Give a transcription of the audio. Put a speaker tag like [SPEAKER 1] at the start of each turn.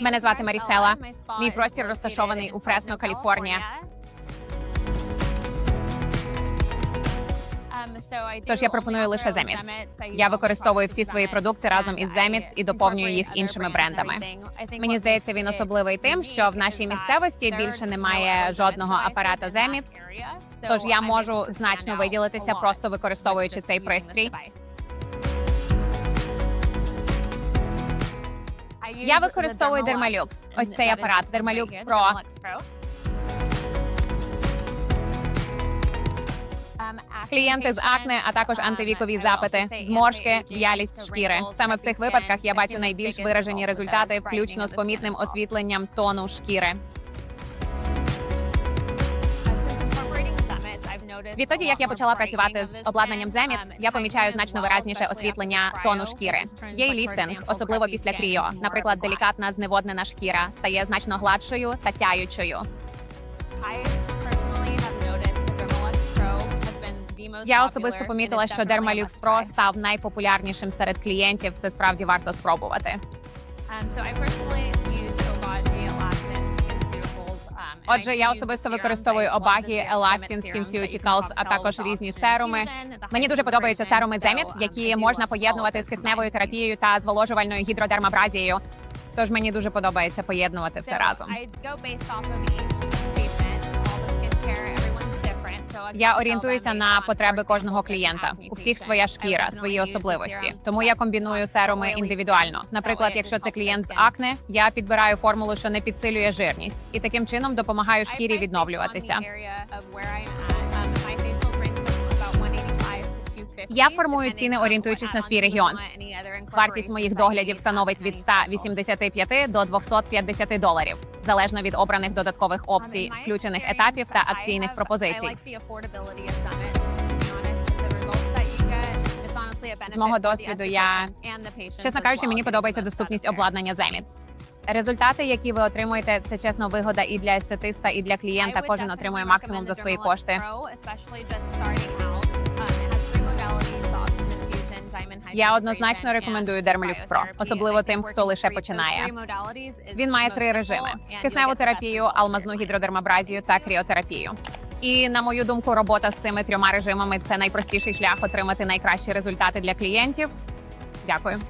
[SPEAKER 1] Мене звати Марісела. Мій простір розташований у Фресно, Каліфорнія.
[SPEAKER 2] Тож я пропоную лише Земіц. Я використовую всі свої продукти разом із Земіц і доповнюю їх іншими брендами.
[SPEAKER 1] Мені здається, він особливий тим, що в нашій місцевості більше немає жодного апарата Земіц. Тож я можу значно виділитися, просто використовуючи цей пристрій.
[SPEAKER 2] Я використовую Dermalux. Ось цей апарат Dermalux Pro.
[SPEAKER 1] Клієнти з акне, а також антивікові запити, зморшки, в'ялість шкіри. Саме в цих випадках я бачу найбільш виражені результати, включно з помітним освітленням тону шкіри. Відтоді, як я почала працювати з обладнанням Земіц, я помічаю значно виразніше освітлення тону шкіри. Є й ліфтинг, особливо після кріо. Наприклад, делікатна зневоднена шкіра стає значно гладшою та сяючою. Я особисто помітила, що Dermalux Pro став найпопулярнішим серед клієнтів. Це справді варто спробувати. Отже, я особисто використовую обагі Elastin, SkinCeuticals, а також різні серуми. Мені дуже подобаються серуми Земіц, які можна поєднувати з кисневою терапією та зволожувальною гідродермабразією. Тож мені дуже подобається поєднувати все разом. Я орієнтуюся на потреби кожного клієнта. У всіх своя шкіра, свої особливості. Тому я комбіную серуми індивідуально. Наприклад, якщо це клієнт з акне, я підбираю формулу, що не підсилює жирність, і таким чином допомагаю шкірі відновлюватися. Я формую ціни, орієнтуючись на свій регіон. Вартість моїх доглядів становить від 185 до 250 доларів, залежно від обраних додаткових опцій, включених етапів та акційних пропозицій.
[SPEAKER 2] З мого досвіду, я
[SPEAKER 1] Чесно кажучи, мені подобається доступність обладнання Земіц. Результати, які ви отримуєте, це чесно вигода і для естетиста, і для клієнта. Кожен отримує максимум за свої кошти. Я однозначно рекомендую Dermalux Pro, особливо тим, хто лише починає. Він має три режими: кисневу терапію, алмазну гідродермабразію та кріотерапію. І на мою думку, робота з цими трьома режимами це найпростіший шлях отримати найкращі результати для клієнтів. Дякую.